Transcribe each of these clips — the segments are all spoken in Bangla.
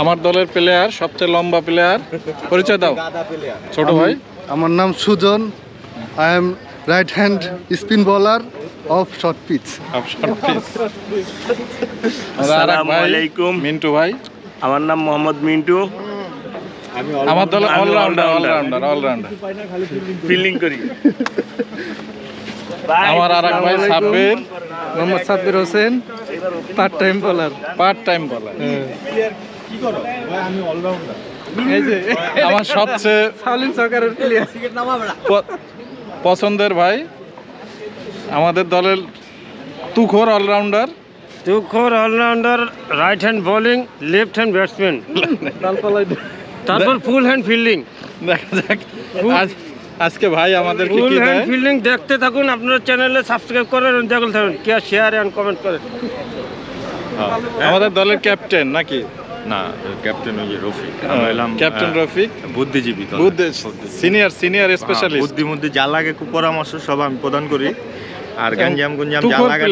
আমার দলের প্লেয়ার সবচেয়ে লম্বা প্লেয়ার পরিচয় দাও। ছোট ভাই। আমার নাম Sujon. I am right hand spin bowler off short pitch option peace আসসালামু আলাইকুম। মিন্টু ভাই। আমার নাম মোহাম্মদ মিন্টু। আমার দলের অলরাউন্ডার অলরাউন্ডার অলরাউন্ডার ফিল্ডিং করি। আমার আর এক ভাই Sabbir. Mohammad Sabbir Hossain part time bowler part time bowler এই যে আমার সবচেয়ে সাউলিন সরকারের প্লেয়ার পছন্দের ভাই আমাদের দলের তুখোর অলরাউন্ডার তুখোর all rounder right hand bowling left hand batsman তারপর ফুল হ্যান্ড ফিল্ডিং দেখা যাক। আজ আজকে ভাই আমাদের ফুল হ্যান্ড ফিল্ডিং দেখতে থাকুন আপনার চ্যানেলে সাবস্ক্রাইব করেন দেখুন থাকুন কে শেয়ার অ্যান্ড কমেন্ট করেন আমাদের দলের ক্যাপ্টেন নাকি? না ক্যাপ্টেন ওই যে রফিক। এলাম ক্যাপ্টেন রফিক? বুদ্ধিজীবী দল। সিনিয়র সিনিয়র স্পেশালিস্ট বুদ্ধি মুদ্ধি যা লাগে খুব পরামর্শ সব আমি প্রদান করি। আর গঞ্জাম গুঞ্জাম যা লাগে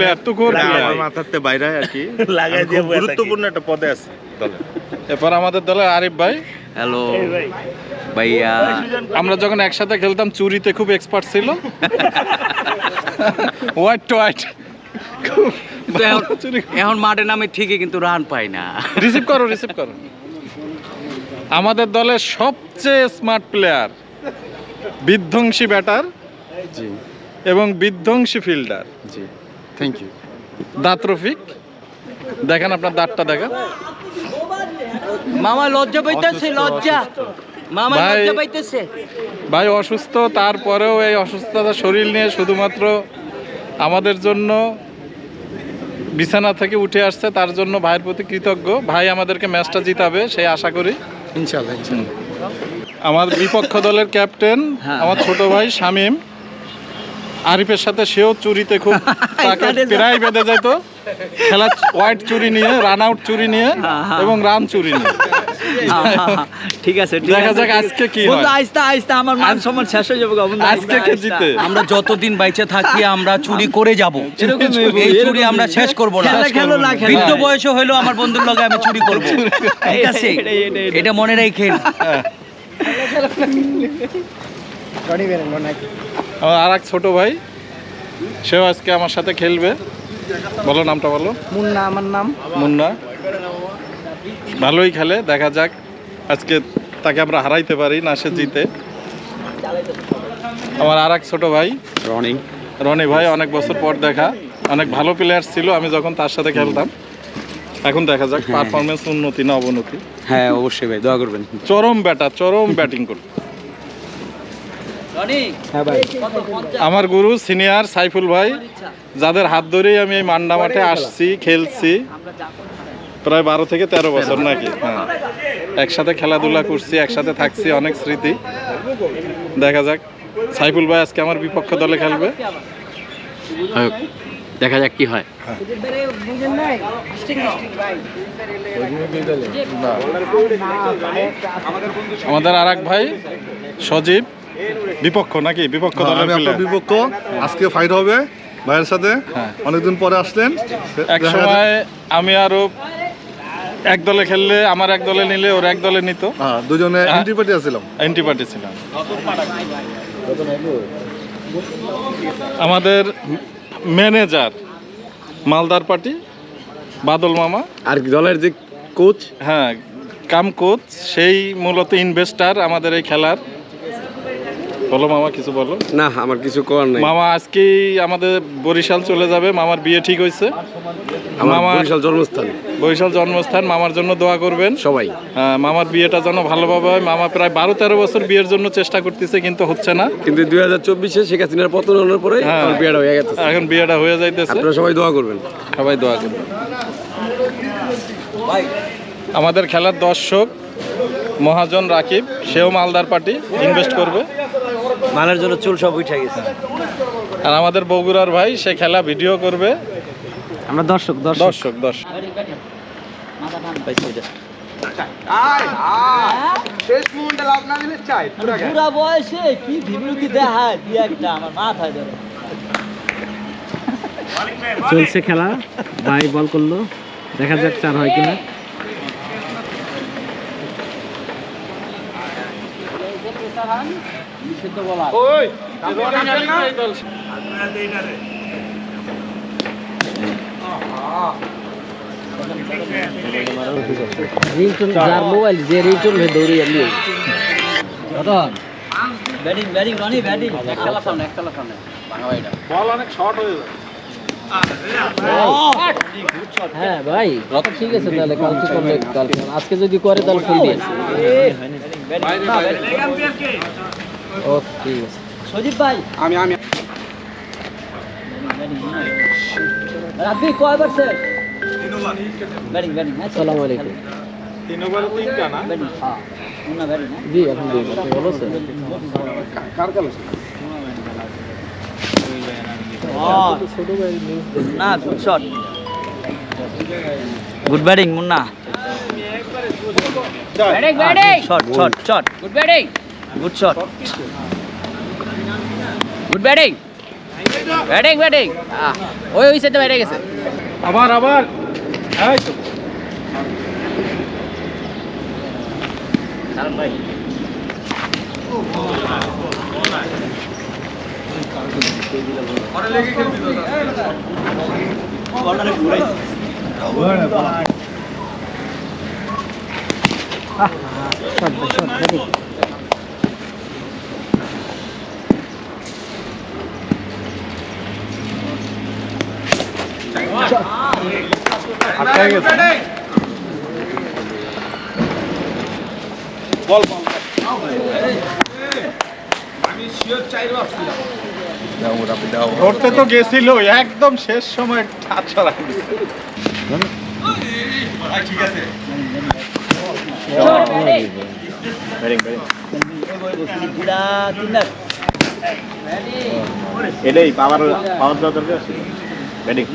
আমার মাথাতে বাইরে আর কি। লাগাই দিয়ে খুব বসে থাকি। গুরুত্বপূর্ণ একটা পদে আছে দলে। এরপর আমাদের দলের আরিফ ভাই। হ্যালো। ভাইয়া। আমরা যখন একসাথে খেলতাম চুরিতে খুব এক্সপার্ট ছিল। হোয়াইট টু হোয়াইট কিন্তু এখন- মাঠে নামে ঠিকই কিন্তু রান পাই না। রিসিভ করো রিসিভ করো। আমাদের দলের সবচেয়ে স্মার্ট প্লেয়ার বিধ্বংসী ব্যাটার জি। এবং বিধ্বংসী ফিল্ডার জি। থ্যাংক ইউ দাঁত রফিক দেখেন আপনার দাঁতটা দেখেন। মামা লজ্জা পাইতেছে লজ্জা। মামা ভাই- লজ্জা পাইতেছে। ভাই অসুস্থ তারপরেও এই অসুস্থতা শরীর নিয়ে শুধুমাত্র আমাদের জন্য বিছানা থেকে উঠে আসছে তার জন্য ভাইয়ের প্রতি কৃতজ্ঞ। ভাই আমাদেরকে ম্যাচটা জিতাবে সেই আশা করি। ইনশাআল্লাহ আমার বিপক্ষ দলের ক্যাপ্টেন হ্যাঁ। আমার ছোট ভাই শামীম। আরিফের সাথে সেও চুরিতে খুব তাকে প্রায় বেঁধে যেত খেলা হোয়াইট চুরি নিয়ে রান আউট চুরি নিয়ে হ্যাঁ। এবং রান চুরি নিয়ে। ঠিক আছে ঠিক দেখা আছে। যাক আজকে কি বন্ধু হয়। আইস্তা আইস্তা আমার মান সম্মান শেষ হয়ে যাবে বন্ধু, আজকে কে জিতে আমরা যতদিন বাইচে থাকি আমরা চুরি করে যাব। এই চুরি আমরা শেষ করব না। খেলো না, খেলা। বৃদ্ধ বয়স হইল আমার বন্ধুর লগে আমি চুরি করব। ঠিক আছে? এটা মনে রাখেন আমার আর এক ছোট ভাই সেও আজকে আমার সাথে খেলবে। বলো নামটা বলো। মুন্না আমার নাম। মুন্না? ভালোই খেলে দেখা যাক। আজকে তাকে আমরা হারাইতে পারি না সে জিতে। আমার আর এক ছোট ভাই। রনি। রনি ভাই অনেক বছর পর দেখা। অনেক ভালো প্লেয়ার ছিল আমি যখন তার সাথে খেলতাম। এখন দেখা যাক পারফরমেন্স উন্নতি না অবনতি। হ্যাঁ অবশ্যই ভাই দোয়া করবেন। চরম ব্যাটার চরম ব্যাটিং করবে রনি হ্যাঁ ভাই। আমার গুরু সিনিয়র সাইফুল ভাই যাদের হাত ধরেই আমি এই মান্ডা মাঠে আসছি খেলছি। প্রায় বারো থেকে তেরো বছর নাকি? হ্যাঁ। একসাথে খেলাধুলা করছি একসাথে থাকছি অনেক স্মৃতি। দেখা যাক। সাইফুল ভাই আজকে আমার বিপক্ষ দলে খেলবে? দেখা যাক কি হয়। আমাদের আর এক ভাই সজীব। বিপক্ষ নাকি? বিপক্ষ বিপক্ষ। আজকে ফাইট হবে ভাইয়ের সাথে। হ্যাঁ। অনেকদিন পরে আসলেন। এক সময় আমি আরও এক দলে খেললে আমার এক দলে নিলে ওর এক দলে নিত। হ্যাঁ দুজনে। এন্ট্রি পার্টি ছিলাম এন্ট্রি পার্টি ছিলাম। আমাদের ম্যানেজার মালদার পার্টি বাদল মামা। আর দলের যে কোচ হ্যাঁ কাম কোচ সেই মূলত ইনভেস্টার আমাদের এই খেলার। বলো মামা কিছু বলো। না আমার কিছু করার নাই। মামা আজকেই আমাদের বরিশাল চলে যাবে মামার বিয়ে ঠিক হয়েছে। মামার বরিশাল জন্মস্থান। বরিশাল জন্মস্থান মামার জন্য দোয়া করবেন। সবাই। হ্যাঁ, মামার বিয়েটা যেন ভালোভাবে হয়। মামা প্রায় বারো তেরো বছর বিয়ের জন্য চেষ্টা করতেছে কিন্তু হচ্ছে না। কিন্তু দুই হাজার চব্বিশে শেখ হাসিনার পতন হওয়ার পরে হ্যাঁ। বিয়েটা হয়ে গেছে। এখন বিয়েটা হয়ে যাইতেছে। আপনারা সবাই দোয়া করবেন। সবাই দোয়া করবে আমাদের খেলার দর্শক মহাজন রাকিব সেও মালদার পার্টি ইনভেস্ট করবে। মানের জন্য চুল সব উঠে গেছে। আর আমাদের বগুড়ার ভাই সে খেলা ভিডিও করবে। আমরা দর্শক দর্শক। দর্শক পুরা চলছে খেলা ভাই বল করল দেখা যাক চার হয় কিনা। Thank রিংটোন যার মোবাইল যে রিংটোন হয়ে দৌড়ে আমি। Batting batting Roni batting. একতলা সামনে একতলা সামনে। ভাঙা ভাইটা। বল অনেক শর্ট হয়ে যাবে। হ্যাঁ ভাই ঠিক আছে তাহলে কালকে করলে কালকে আজকে যদি করে তাহলে ফুল ওকে। ঠিক আছে সজীব ভাই। আমি আমি। রাব্বি কয়বার শেষ? ব্যাটিং ব্যাটিং আসসালামু আলাইকুম। তিন ওভারে তিনটা না? ব্যাটিং হ্যাঁ মুন্না ব্যাটিং জি এখন ভালো আছেন কার কাল ছোট না good shot good batting Munna. Batting batting shot shot shot good batting good shot good batting batting batting ওই ওই সাইডে বাইরে গেছে আবার আবার। এই তো। আটকে গেছে বল বল। তো গেছিল একদম শেষ সময় টাচ ছড়াই তিনার এটাই পাওয়ার পাওয়ার দরকার ব্যাটিং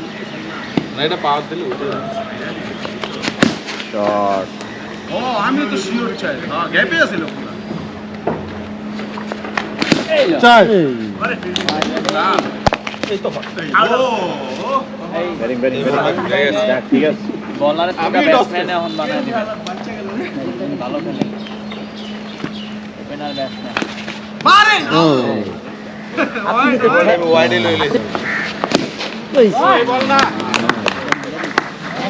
না এটা পাওয়ার দিলে উঠে ঠিক আছে। বলারের আমি ব্যাটসম্যান এখন বানায় দিবেন ভালো খেলে। ওপেনার ব্যাটসম্যান একটা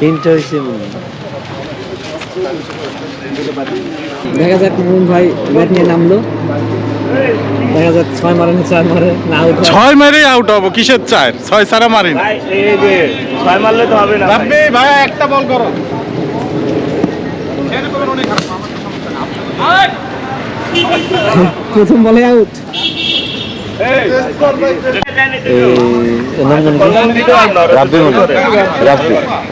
তিনটা হয়েছে দেখা যাক মোহন ভাই ব্যাট নিয়ে নামলো। দেখা যাক ছয় মারে না চার মারে না আউট ছয় মেরে আউট হব কিসের চার? ছয় সারা মারেন। ছয় মারলে তো হবে না ভাই একটা বল করো। প্রথম বলে আউট।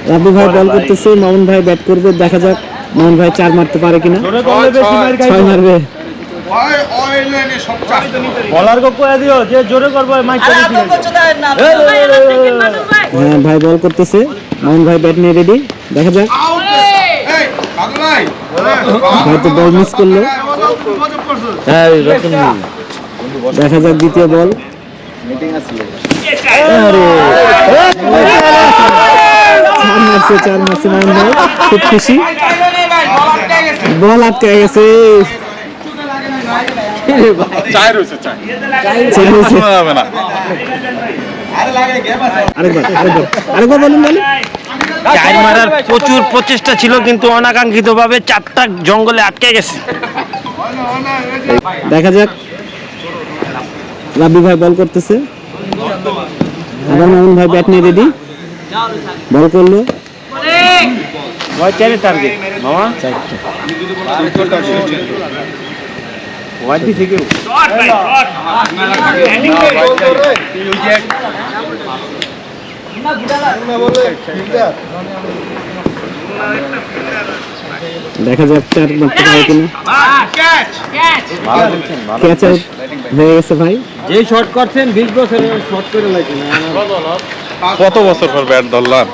রাব্বি ভাই বল করতেছে মামুন ভাই। ব্যাট করবে দেখা যাক মামুন ভাই চার মারতে পারে কিনা ছয় মারবে হ্যাঁ ভাই বল করতেছে মামুন ভাই ব্যাট নিয়ে রেডি দেখা যাক ভাই তো বল মিস করল দেখা যাক দ্বিতীয় বল। খুব খুশি। বল আটকে গেছে। আরেকবার আরেকবার। আরেকবার বলুন বলুন চার মারার প্রচুর প্রচেষ্টা ছিল কিন্তু অনাকাঙ্ক্ষিত ভাবে চারটা জঙ্গলে আটকে গেছে। দেখা যাক। রাব্বি ভাই বল করতেছে। আবার মামুন ভাই ব্যাট নিয়ে রেডি বল করল। চারে টার্গেট মামা। ওয়াইটি থেকে দেখা যাক চার মারতে পারে কিনা। ক্যাচ। আউট হয়ে গেছে ভাই। যেই শর্ট করছেন বিশ বছরের শর্ট করে লাগছে কত বছর পর ব্যাট ধরলাম?